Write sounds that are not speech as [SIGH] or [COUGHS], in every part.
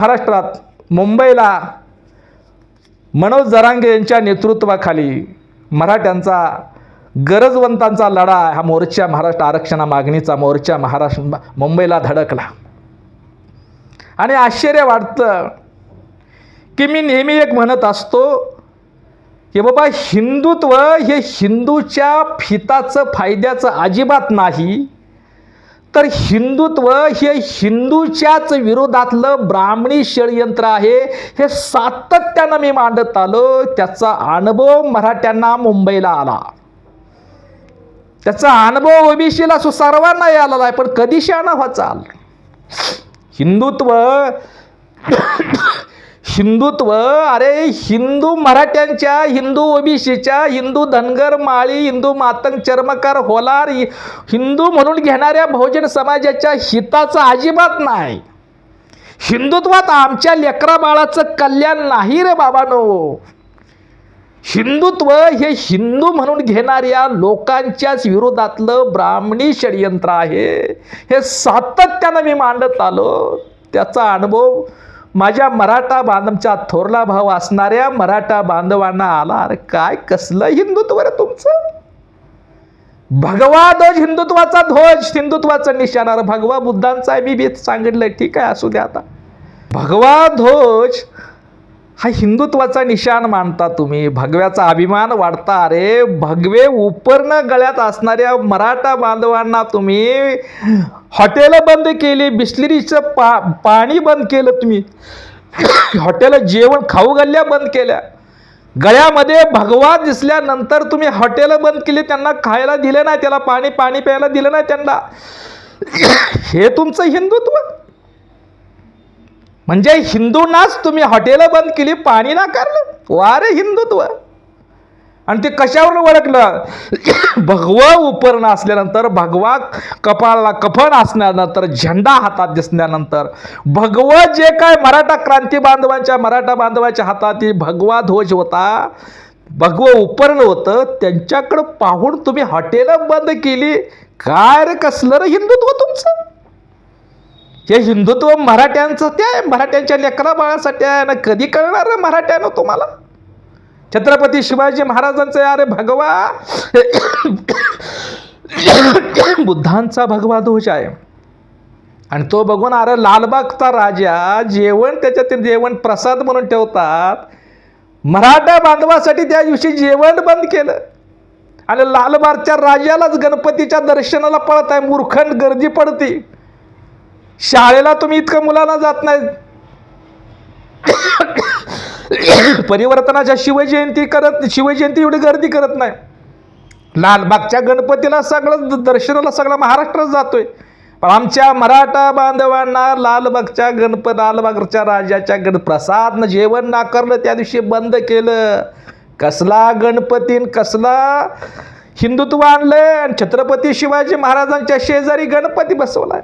महाराष्ट्रात मुंबईला मनोज जरांगे यांच्या नेतृत्वाखाली मराठ्यांचा गरजवंतांचा लढा हा मोर्चा महाराष्ट्र आरक्षणा मागणीचा मोर्चा महाराष्ट्र मुंबईला धडकला. आणि आश्चर्य वाटतं की मी नेहमी एक म्हणत असतो की बाबा हिंदुत्व हे हिंदूच्या फिताचं फायद्याचं अजिबात नाही. तर हिंदुत्व हे हिंदूच्याच विरोधातलं ब्राह्मणी षडयंत्र आहे. हे सातत्यानं मी मांडत आलो. त्याचा अनुभव मराठ्यांना मुंबईला आला. त्याचा अनुभव ओबीसीला सु सर्वांना आलेला आहे पण कधी शाणा व्हाचाल हिंदुत्व हिंदुत्व अरे हिंदू मराठ्यांच्या हिंदू ओबीसीच्या हिंदू धनगर माळी हिंदू मातंग चर्मकार होलार हिंदू म्हणून घेणाऱ्या बहुजन समाजाच्या हिताचं अजिबात नाही. हिंदुत्वात आमच्या लेकरा बाळाचं कल्याण नाही रे बाबानो. हिंदुत्व हे हिंदू म्हणून घेणाऱ्या लोकांच्याच विरोधातलं ब्राह्मणी षडयंत्र आहे. हे सातत्यानं मी मांडत आलो. त्याचा अनुभव माझ्या मराठा बांधवच्या थोरला भाव असणाऱ्या मराठा बांधवांना आला. अरे काय कसलं हिंदुत्व रे तुमचं? भगवा ध्वज हिंदुत्वाचा ध्वज हिंदुत्वाचं निशाण. भगवा बुद्धांचा आहे मी बी सांगितलंय. ठीक आहे असू द्या आता. भगवा ध्वज हा हिंदुत्वाचा निशाण मानता तुम्ही. भगव्याचा अभिमान वाढता. अरे भगवे उपर्ण गळ्यात असणाऱ्या मराठा बांधवांना तुम्ही हॉटेलं बंद केली बिस्लरीचं पा पाणी बंद केलं तुम्ही. हॉटेल जेवण खाऊ गल्ल्या बंद केल्या. गळ्यामध्ये भगवा दिसल्यानंतर तुम्ही हॉटेलं बंद केली त्यांना खायला दिलं नाही त्याला पाणी पाणी प्यायला दिलं नाही त्यांना. हे तुमचं हिंदुत्व. म्हणजे हिंदूंनाच तुम्ही हॉटेलं बंद केली पाणी नाकारलं वा रे हिंदुत्व. आणि ते कशावर ओळखलं [COUGHS] भगवा उपर्ण असल्यानंतर भगवा कपाळाला कफन असल्यानंतर झेंडा हातात दिसल्यानंतर भगवं जे काय मराठा क्रांती बांधवांच्या मराठा बांधवाच्या हातात भगवा ध्वज होता भगवं उपर्ण होतं त्यांच्याकडं पाहून तुम्ही हॉटेलं बंद केली. काय रे कसलं रे हिंदुत्व तुमचं? हे हिंदुत्व मराठ्यांचं ते मराठ्यांच्या लेकरा बाळासाठी आहे ना कधी कळणार मराठ्यानं तुम्हाला? छत्रपती शिवाजी महाराजांचं अरे भगवा! [COUGHS] बुद्धांचा भगवा ध्वज आहे. आणि तो बघून अरे लालबागचा राजा जेवण त्याच्यातील जेवण प्रसाद म्हणून ठेवतात. मराठा बांधवासाठी त्या दिवशी जेवण बंद केलं. आणि लालबागच्या राजालाच गणपतीच्या दर्शनाला पळत आहे. मूर्खंड गर्दी पडते. शाळेला तुम्ही इतकं मुलांना जात नाही परिवर्तनाच्या शिवजयंती करत शिवजयंती एवढी गर्दी करत नाही. लालबागच्या गणपतीला सगळं दर्शनाला सगळा महाराष्ट्रच जातोय. पण आमच्या मराठा बांधवांना लालबागच्या गणप लालबागच्या राजाच्या गणप्रसादनं जेवण नाकारलं त्या दिवशी बंद केलं. कसला गणपतीन कसला हिंदुत्व आणलं आणि छत्रपती शिवाजी महाराजांच्या शेजारी गणपती बसवलाय.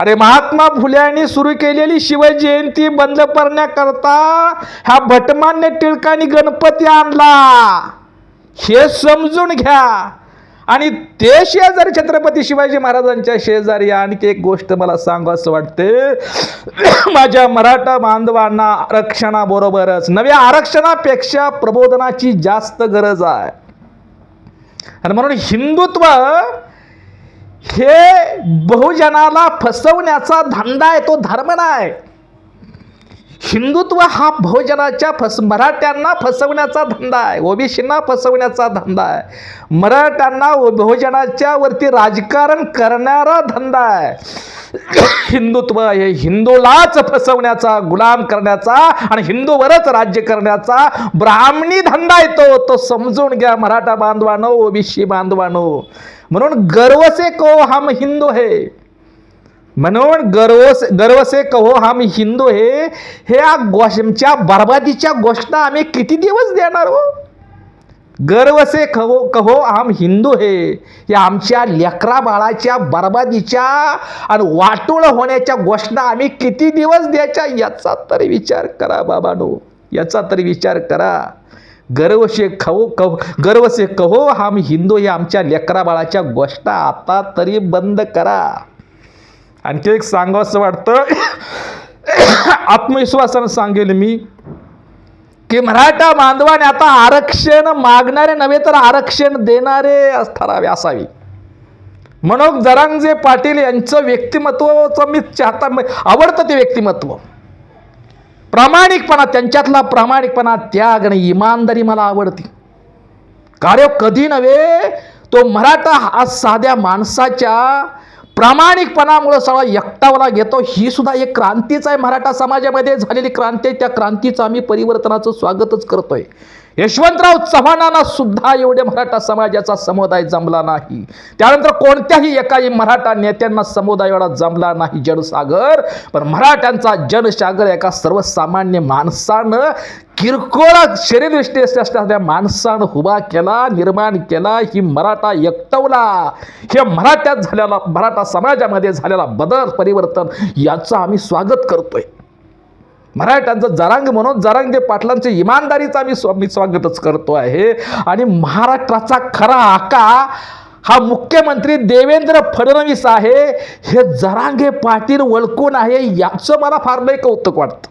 अरे महात्मा फुल्यांनी सुरू केलेली शिवजयंती बंद करण्याकरता ह्या भटमान्य टिळकांनी गणपती आणला. हे समजून घ्या. आणि ते शेजारी छत्रपती शिवाजी महाराजांच्या शेजारी आणखी एक गोष्ट मला सांगावंसं वाटते [COUGHS] माझ्या मराठा बांधवांना आरक्षणाबरोबरच नव्या आरक्षणापेक्षा प्रबोधनाची जास्त गरज आहे. आणि म्हणून हिंदुत्व हे बहुजनाला फसवण्याचा धंदा आहे तो धर्म नाही. हिंदुत्व हा बहुजनाच्या फस मराठ्यांना फसवण्याचा धंदा आहे ओबीसींना फसवण्याचा धंदा आहे. मराठ्यांना बहुजनाच्या वरती राजकारण करणारा धंदा आहे. हिंदुत्व हे हिंदूलाच फसवण्याचा गुलाम करण्याचा आणि हिंदूवरच राज्य करण्याचा ब्राह्मणी धंदा येतो. तो समजून घ्या मराठा बांधवानो ओबीसी बांधवानो. म्हणून गर्व से को हम हिंदू है. म्हणून गर्व गर्वसे गर्व से कहो हम हिंदू हे. ह्या गोष्टच्या बर्बादीच्या गोष्ट आम्ही किती दिवस देणार हो? गर्व से कहो कहो हम हिंदू हे. या आमच्या लेकरा बाळाच्या बर्बादीच्या आणि वाटोळ होण्याच्या घोषणा आम्ही किती दिवस द्यायच्या याचा तरी विचार करा बाबानो. याचा तरी विचार करा. गर्व से कहो गर्वसे गर्व से कहो हम हिंदू हे आमच्या लेकरा बाळाच्या गोष्टा आता तरी बंद करा. आणखी एक सांगावंसं वाटतं. [COUGHS] आत्मविश्वासानं सांगेल मी. की मराठा बांधवाने आता आरक्षण मागणारे नव्हे तर आरक्षण देणारे ठरावे असावी. मनोज जरांगे पाटील यांचं व्यक्तिमत्वाचं मी चाहता आवडतं ते व्यक्तिमत्व. प्रामाणिकपणा त्यांच्यातला प्रामाणिकपणा त्याग आणि इमानदारी मला आवडते. कार्य कधी नव्हे तो मराठा हा साध्या माणसाच्या प्रामाणिकपणामुळं सगळा एकटावला घेतो. ही सुद्धा एक क्रांतीच आहे. मराठा समाजामध्ये झालेली क्रांती आहे. त्या क्रांतीचं आम्ही परिवर्तनाचं स्वागतच करतोय. यशवंतराव चव्हाणांना सुद्धा एवढे मराठा समाजाचा समुदाय जमला नाही. त्यानंतर कोणत्याही एकाही मराठा नेत्यांना समुदाय एवढा जमला नाही जनसागर पण मराठ्यांचा जनसागर एका सर्वसामान्य माणसानं किरकोळ शरीरदृष्टी असणाऱ्या माणसानं उभा केला निर्माण केला ही मराठा एकटवला. हे मराठ्यात झालेला मराठा समाजामध्ये झालेला बदल परिवर्तन याचं आम्ही स्वागत करतोय. मराठ्यांचं जरांग म्हणून जरांगे पाटलांचे इमानदारीचा आम्ही स्व मी स्वागतच करतो आहे. आणि महाराष्ट्राचा खरा आका हा मुख्यमंत्री देवेंद्र फडणवीस आहे. हे जरांगे पाटील वळकून आहे याचं मला फार लय कौतुक वाटतं.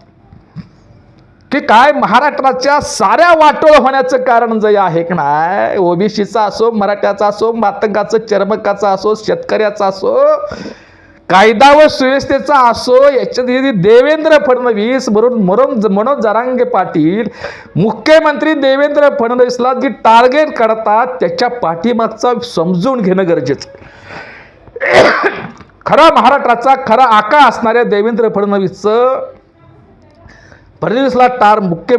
की काय महाराष्ट्राच्या साऱ्या वाटोळ होण्याचं कारण जे आहे की नाही ओबीसीचा असो मराठ्याचा असो मातंगाचं चर्मकाचा असो शेतकऱ्याचा असो कायदा व सुव्यवस्थेचा असो याच्यात देवेंद्र फडणवीस म्हणून मनोज मनोज जरांगे पाटील मुख्यमंत्री देवेंद्र फडणवीसला जी टार्गेट काढतात त्याच्या पाठीमागचा समजून घेणं गरजेचं खरा महाराष्ट्राचा खरा आका असणाऱ्या देवेंद्र फडणवीसचं फडणवीसला टार मुख्य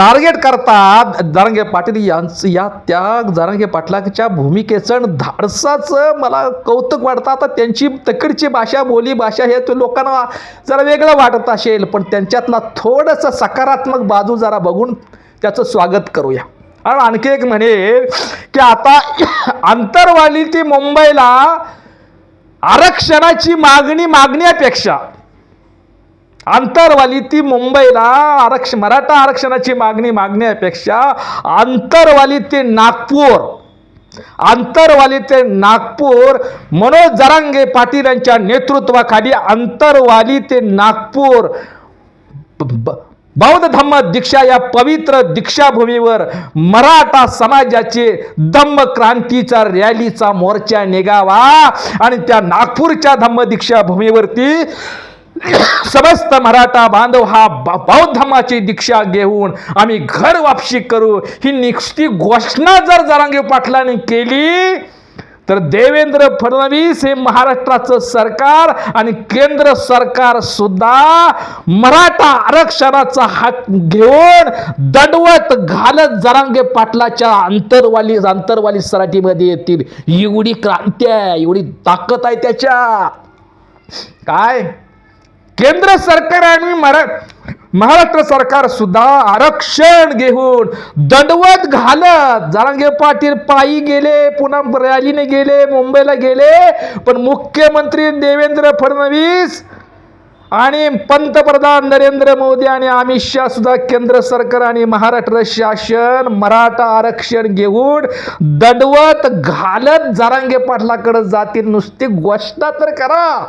टार्गेट करतात जारांगे पाटील यांचं या त्या जारांगे पाटलाच्या भूमिकेचं धाडसाचं मला कौतुक वाटतं. आता त्यांची तकडची भाषा बोली भाषा हे तो लोकांना जरा वेगळं वाटत असेल पण त्यांच्यातला थोडंसं सकारात्मक बाजू जरा बघून त्याचं स्वागत करूया. आणि आणखी एक म्हणे की आता [COUGHS] आंतरवाली ती मुंबईला आरक्षणाची मागणी मागण्यापेक्षा आंतरवाली ती मुंबईला आरक्ष मराठा आरक्षणाची मागणी मागण्यापेक्षा आंतरवाली ते नागपूर. आंतरवाली ते नागपूर मनोज जरांगे पाटील यांच्या नेतृत्वाखाली आंतरवाली ते नागपूर. ब- बौद्ध धम्म दीक्षा या पवित्र दीक्षाभूमीवर मराठा समाजाचे धम्म क्रांतीचा रॅलीचा मोर्चा निघावा आणि त्या नागपूरच्या धम्म दीक्षाभूमीवरती समस्त मराठा बांधव हा बौद्धमाची दीक्षा घेऊन आम्ही घर वापसी करू. ही निष्ठी घोषणा जर जरांगे पाटलाने केली तर देवेंद्र फडणवीस हे महाराष्ट्राचं सरकार आणि केंद्र सरकार सुद्धा मराठा आरक्षणाचा हात घेऊन दंडवत घालत जरांगे पाटलाच्या अंतरवाली अंतरवाली सराटीमध्ये येतील. एवढी क्रांती आहे एवढी ताकद आहे त्याच्या काय? केंद्र सरकार आणि मरा महाराष्ट्र सरकार सुद्धा आरक्षण घेऊन दंडवत घालत. जारांगे पाटील पायी गेले पुन्हा रॅलीने गेले मुंबईला गेले पण मुख्यमंत्री देवेंद्र फडणवीस आणि पंतप्रधान नरेंद्र मोदी आणि अमित शहा सुद्धा केंद्र सरकार आणि महाराष्ट्र शासन मराठा आरक्षण घेऊन दंडवत घालत. जारांगे पाटलाकडे जातील नुसती घोषणा तर करा.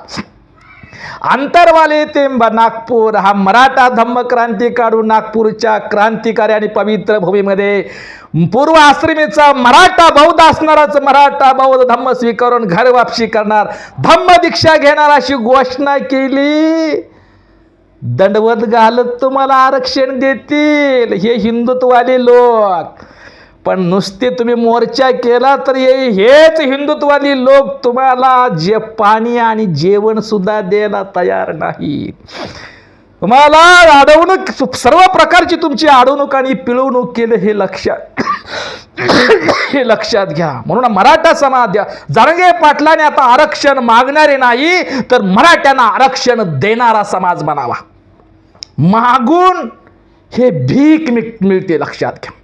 आंतरवाले ते नागपूर हा मराठा धम्म क्रांती काढून नागपूरच्या क्रांतिकारी आणि पवित्र भूमीमध्ये पूर्व आश्रमीचा मराठा बौद्ध असणाराच मराठा बौद्ध धम्म स्वीकारून घर वापसी करणार. धम्म दीक्षा घेणार अशी घोषणा केली. दंडवत घालत तुम्हाला आरक्षण देतील. हे हिंदुत्ववाले लोक. पण नुसते तुम्ही मोर्चा केला तर हे हेच हिंदुत्वादी लोक तुम्हाला जे पाणी आणि जेवण सुद्धा द्यायला तयार नाही. तुम्हाला अडवणूक सर्व प्रकारची तुमची अडवणूक आणि पिळवणूक केलं हे लक्षात हे लक्षात घ्या. म्हणून मराठा समाज जरंगे पाटलाने आता आरक्षण मागणारे नाही तर मराठ्यांना आरक्षण देणारा समाज बनावा. मागून हे भीक मिळते लक्षात घ्या.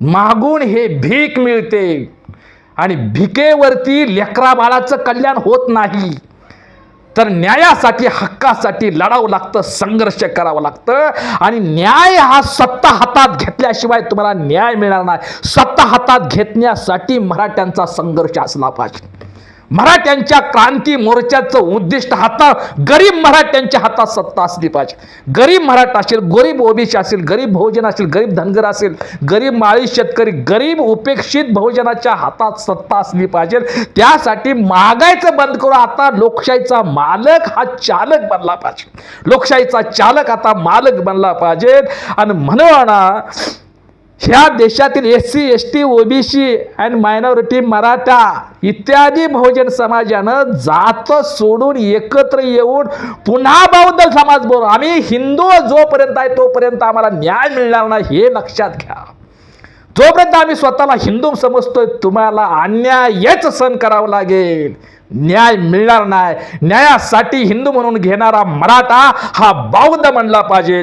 मागून हे भीक मिळते. आणि भिकेवरती लेकरा बाळाचं कल्याण होत नाही. तर न्यायासाठी हक्कासाठी लढावं लागतं संघर्ष करावं लागतं. आणि न्याय हा सत्ता हातात घेतल्याशिवाय तुम्हाला न्याय मिळणार नाही. सत्ता हातात घेतण्यासाठी मराठ्यांचा संघर्ष असला पाहिजे. मराठ्यांच्या क्रांती मोर्चाचं उद्दिष्ट हाता गरीब मराठ्यांच्या हातात सत्ता असली पाहिजे. गरीब मराठा असेल गरीब ओबीसी असेल गरीब बहुजन असेल गरीब धनगर असेल गरीब माळी शेतकरी गरीब उपेक्षित बहुजनाच्या हातात सत्ता असली पाहिजे. त्यासाठी मागायचं बंद करू आता लोकशाहीचा मालक हा चालक बनला पाहिजे. लोकशाहीचा चालक आता मालक बनला पाहिजे. आणि म्हणून ह्या देशातील S C S T OBC and minority Maratha इत्यादी बहुजन समाजानं जात सोडून एकत्र येऊन पुन्हा बौद्ध समाज बोल आम्ही हिंदू जोपर्यंत आहे तोपर्यंत आम्हाला न्याय मिळणार नाही हे लक्षात घ्या. जोपर्यंत आम्ही स्वतःला हिंदू समजतोय तुम्हाला अन्यायच सहन करावं लागेल. न्याय मिळणार नाही. न्यायासाठी हिंदू म्हणून घेणारा मराठा हा बौद्ध म्हणला पाहिजे.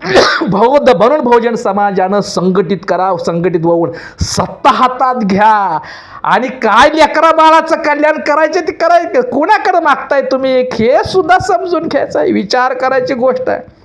[COUGHS] बौद्ध बनून बहुजन समाजानं संघटित करा संघटित होऊन सत्ता हातात घ्या. आणि काय लेकरा बाळाचं कल्याण करायचं ते करायचं. कोणाकडे मागताय तुम्ही? हे सुद्धा समजून घ्यायचं आहे. विचार करायची गोष्ट आहे.